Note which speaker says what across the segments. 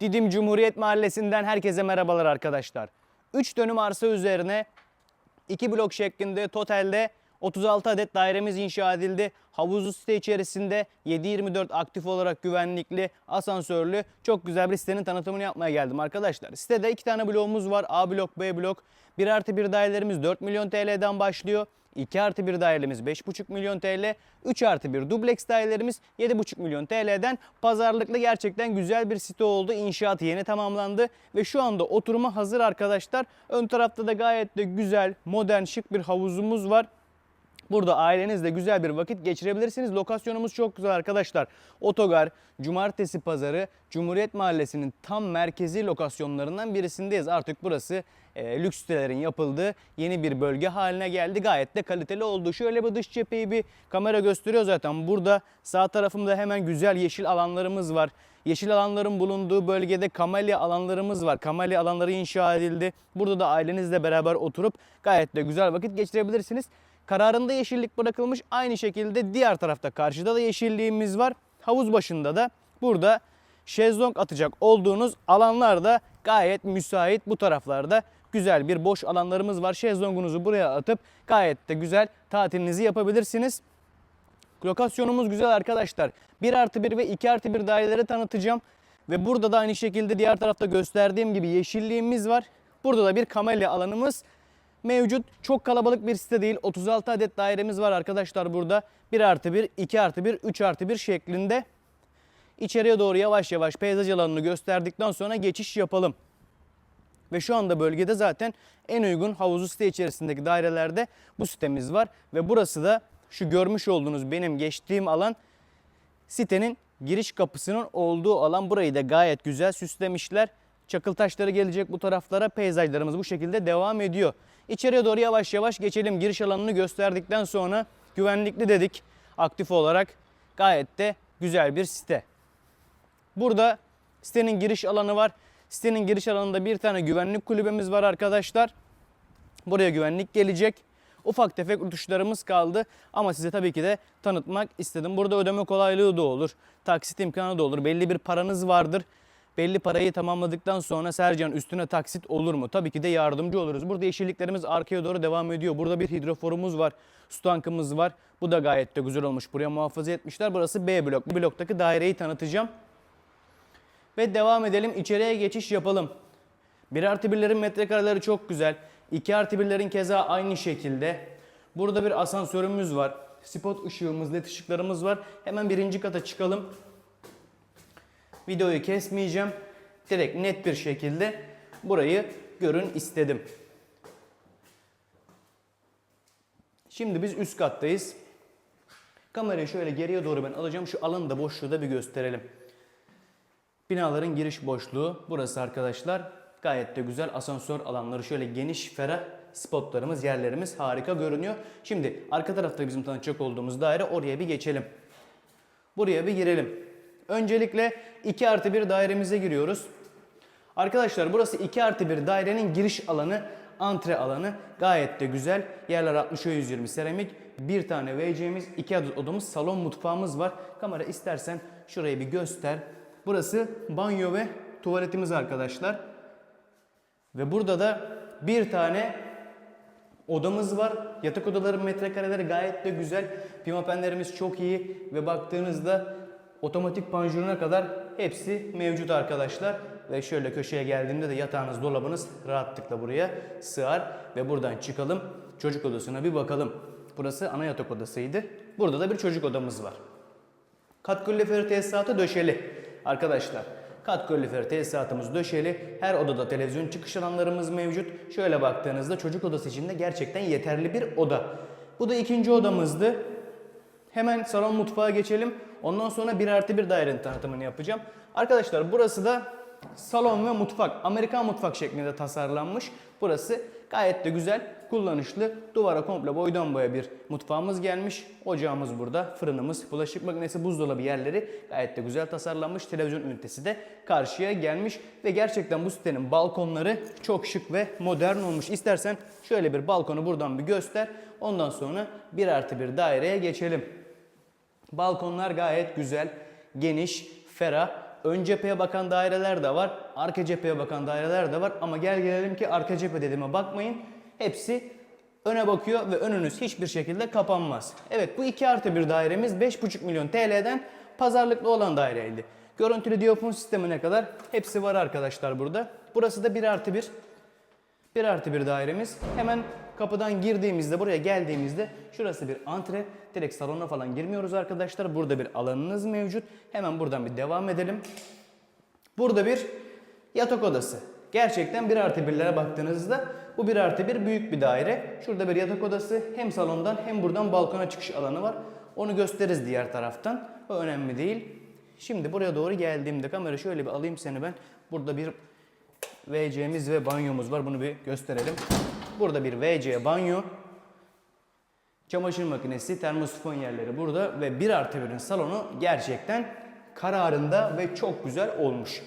Speaker 1: Didim Cumhuriyet Mahallesi'nden herkese merhabalar arkadaşlar. 3 dönüm arsa üzerine 2 blok şeklinde totalde 36 adet dairemiz inşa edildi. Havuzlu site içerisinde 7-24 aktif olarak güvenlikli, asansörlü çok güzel bir sitenin tanıtımını yapmaya geldim arkadaşlar. Sitede 2 tane bloğumuz var. A blok, B blok. 1 artı 1 dairelerimiz 4 milyon TL'den başlıyor. 2 artı 1 dairemiz 5,5 milyon TL, 3 artı 1 dubleks dairelerimiz 7,5 milyon TL'den pazarlıklı gerçekten güzel bir site oldu. İnşaat yeni tamamlandı ve şu anda oturuma hazır arkadaşlar. Ön tarafta da gayet de güzel, modern, şık bir havuzumuz var. Burada ailenizle güzel bir vakit geçirebilirsiniz. Lokasyonumuz çok güzel arkadaşlar. Otogar, Cumartesi Pazarı, Cumhuriyet Mahallesi'nin tam merkezi lokasyonlarından birisindeyiz. Artık burası e, lüks sitelerin yapıldığı yeni bir bölge haline geldi. Gayet de kaliteli oldu. Şöyle bir dış cepheyi bir kamera gösteriyor zaten. Burada sağ tarafımda hemen güzel yeşil alanlarımız var. Yeşil alanların bulunduğu bölgede kamelya alanlarımız var. Kamelya alanları inşa edildi. Burada da ailenizle beraber oturup gayet de güzel vakit geçirebilirsiniz. Kararında yeşillik bırakılmış. Aynı şekilde diğer tarafta karşıda da yeşilliğimiz var. Havuz başında da burada şezlong atacak olduğunuz alanlar da gayet müsait. Bu taraflarda güzel bir boş alanlarımız var. Şezlongunuzu buraya atıp gayet de güzel tatilinizi yapabilirsiniz. Lokasyonumuz güzel arkadaşlar. 1 artı 1 ve 2 artı 1 daireleri tanıtacağım. Ve burada da aynı şekilde diğer tarafta gösterdiğim gibi yeşilliğimiz var. Burada da bir kamelya alanımız mevcut. Çok kalabalık bir site değil. 36 adet dairemiz var arkadaşlar burada. 1 artı 1, 2 artı 1, 3 artı 1 şeklinde. İçeriye doğru yavaş yavaş peyzaj alanını gösterdikten sonra geçiş yapalım. Ve şu anda bölgede zaten en uygun havuzlu site içerisindeki dairelerde bu sitemiz var. Ve burası da şu görmüş olduğunuz benim geçtiğim alan sitenin giriş kapısının olduğu alan. Burayı da gayet güzel süslemişler. Çakıl taşları gelecek bu taraflara. Peyzajlarımız bu şekilde devam ediyor. İçeriye doğru yavaş yavaş geçelim. Giriş alanını gösterdikten sonra güvenlikli dedik aktif olarak. Gayet de güzel bir site. Burada sitenin giriş alanı var. Sitenin giriş alanında bir tane güvenlik kulübemiz var arkadaşlar. Buraya güvenlik gelecek. Ufak tefek uçuşlarımız kaldı ama size tabii ki de tanıtmak istedim. Burada ödeme kolaylığı da olur. Taksit imkanı da olur. Belli bir paranız vardır. Belli parayı tamamladıktan sonra Sercan üstüne taksit olur mu? Tabii ki de yardımcı oluruz. Burada yeşilliklerimiz arkaya doğru devam ediyor. Burada bir hidroforumuz var. Su tankımız var. Bu da gayet de güzel olmuş. Buraya muhafaza etmişler. Burası B blok. Bu bloktaki daireyi tanıtacağım. Ve devam edelim. İçeriye geçiş yapalım. 1 artı 1'lerin metrekareleri çok güzel. 2 artı 1'lerin keza aynı şekilde. Burada bir asansörümüz var. Spot ışığımız, led ışıklarımız var. Hemen birinci kata çıkalım. Videoyu kesmeyeceğim. Direkt net bir şekilde burayı görün istedim. Şimdi biz üst kattayız. Kamerayı şöyle geriye doğru ben alacağım. Şu alanı da boşluğu da bir gösterelim. Binaların giriş boşluğu burası arkadaşlar. Gayet de güzel asansör alanları şöyle geniş ferah spotlarımız yerlerimiz harika görünüyor. Şimdi arka tarafta bizim tanıtacak olduğumuz daire oraya bir geçelim. Buraya bir girelim. Öncelikle 2 artı 1 dairemize giriyoruz. Arkadaşlar burası 2 artı 1 dairenin giriş alanı, antre alanı gayet de güzel. Yerler 60'a 120 seramik. Bir tane WC'miz, iki adet odamız, salon mutfağımız var. Kamera istersen şurayı bir göster. Burası banyo ve tuvaletimiz arkadaşlar. Ve burada da bir tane odamız var. Yatak odaların metrekareleri gayet de güzel. Pimapenlerimiz çok iyi ve baktığınızda otomatik panjuruna kadar hepsi mevcut arkadaşlar. Ve şöyle köşeye geldiğimde de yatağınız, dolabınız rahatlıkla buraya sığar. Ve buradan çıkalım. Çocuk odasına bir bakalım. Burası ana yatak odasıydı. Burada da bir çocuk odamız var. Kat kaloriferi tesisatı döşeli arkadaşlar. Kat kaloriferi tesisatımız döşeli. Her odada televizyon çıkış alanlarımız mevcut. Şöyle baktığınızda çocuk odası için de gerçekten yeterli bir oda. Bu da ikinci odamızdı. Hemen salon mutfağa geçelim. Ondan sonra bir artı bir dairenin tanıtımını yapacağım. Arkadaşlar burası da salon ve mutfak. Amerikan mutfak şeklinde tasarlanmış. Burası gayet de güzel, kullanışlı. Duvara komple boydan boya bir mutfağımız gelmiş. Ocağımız burada, fırınımız, bulaşık makinesi, buzdolabı yerleri gayet de güzel tasarlanmış. Televizyon ünitesi de karşıya gelmiş. Ve gerçekten bu sitenin balkonları çok şık ve modern olmuş. İstersen şöyle bir balkonu buradan bir göster. Ondan sonra bir artı bir daireye geçelim. Balkonlar gayet güzel, geniş, ferah. ön cepheye bakan daireler de var, arka cepheye bakan daireler de var ama gel gelelim ki arka cephe dediğime bakmayın. Hepsi öne bakıyor ve önünüz hiçbir şekilde kapanmaz. Evet bu 2 artı bir dairemiz 5,5 milyon TL'den pazarlıklı olan daireydi. Görüntülü diyafon sistemine kadar hepsi var arkadaşlar burada. Burası da 1 artı 1. 1 artı bir dairemiz. Hemen kapıdan girdiğimizde, buraya geldiğimizde şurası bir antre. Direkt salona falan girmiyoruz arkadaşlar. Burada bir alanınız mevcut. Hemen buradan bir devam edelim. Burada bir yatak odası. Gerçekten 1 artı 1'lere baktığınızda bu 1 artı 1 büyük bir daire. Şurada bir yatak odası hem salondan hem buradan balkona çıkış alanı var. Onu gösteririz diğer taraftan. O önemli değil. Şimdi buraya doğru geldiğimde kamera şöyle bir alayım seni ben. Burada bir WC'miz ve banyomuz var. Bunu bir gösterelim. Burada bir WC banyo. Çamaşır makinesi, termosifon yerleri burada ve 1 artı 1'in salonu gerçekten kararında ve çok güzel olmuş.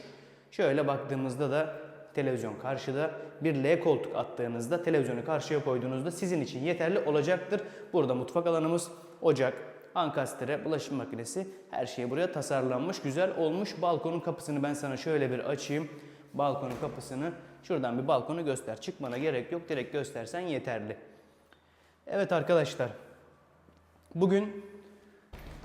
Speaker 1: Şöyle baktığımızda da televizyon karşıda. Bir L koltuk attığınızda, televizyonu karşıya koyduğunuzda sizin için yeterli olacaktır. Burada mutfak alanımız, ocak, ankastre, bulaşık makinesi her şey buraya tasarlanmış, güzel olmuş. Balkonun kapısını ben sana şöyle bir açayım. Balkonun kapısını şuradan bir balkonu göster. Çıkmana gerek yok. Direkt göstersen yeterli. Evet arkadaşlar. Bugün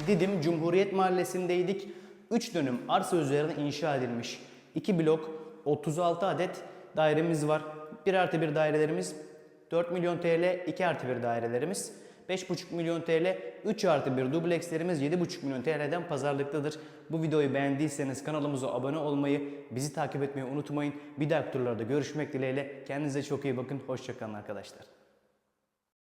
Speaker 1: Didim Cumhuriyet Mahallesi'ndeydik. 3 dönüm arsa üzerine inşa edilmiş 2 blok 36 adet dairemiz var. 1 artı 1 dairelerimiz 4 milyon TL, 2 artı 1 dairelerimiz 5,5 milyon TL, 3 artı 1 dublekslerimiz 7,5 milyon TL'den pazarlıktadır. Bu videoyu beğendiyseniz kanalımıza abone olmayı, bizi takip etmeyi unutmayın. Bir dahaki turlarda görüşmek dileğiyle. Kendinize çok iyi bakın. Hoşçakalın arkadaşlar.